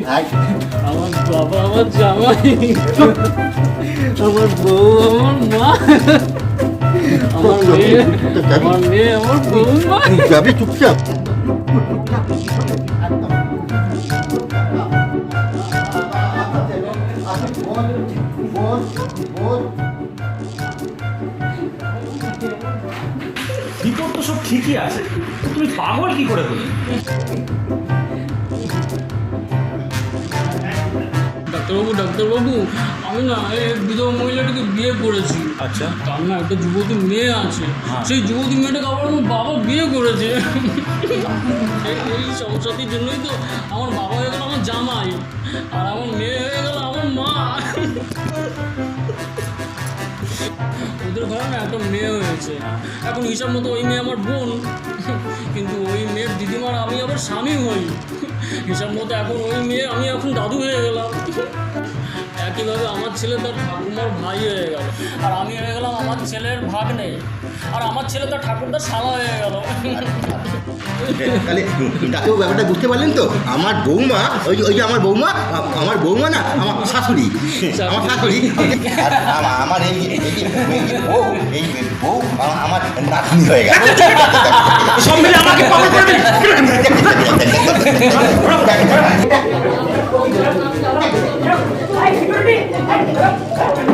আমার বাবা আমার জামাই আমার বউ আমার মা আমার মেয়ে আমার মেয়ে আমার বৌমা যাবি চুপচাপ। রিপোর্ট তো সব ঠিকই আছে তুমি পাগল কি করে হলে ডাক্তারবাবু ডাক্তারবাবু আমি না এই বিধবা মহিলাটাকে বিয়ে করেছি। আচ্ছা। তার না একটা যুবতী মেয়ে আছে। সেই যুবতী মেয়েটাকে আবার আমার বাবা বিয়ে করেছে। এই- সমস্যাটির জন্যই তো আমার বাবা হয়ে গেল আমার জামাই আর আমার মেয়ে হয়ে গেল আমার মা। ওদের ঘরে না একটা মেয়ে হয়েছে। এখন হিসাব মতো ওই মেয়ে আমার বোন। কিন্তু ওই মেয়ের দিদিমার আমি আবার স্বামী হই। হিসাব মতো এখন ওই মেয়ে আমি এখন দাদু হয়ে গেলাম। একইভাবে আমার ছেলে তার ঠাকুমার ভাই হয়ে গেল আর আমি হয়ে গেলাম আমার ছেলের ভাগ নেই আর আমার ছেলে তার ঠাকুরদার শালা হয়ে গেল তাহলে ডাক্তার ব্যাপারটা বুঝতে পারলেন তো আমার বৌমা ওই ওই যে আমার বৌমা আমার বৌমা না আমার শাশুড়ি আমার শাশুড়ি আমার এই বউ এই বউ আমার নাতনি হয়ে গেল সব মিলে আমাকে দিল। Hadi, hadi, hadi.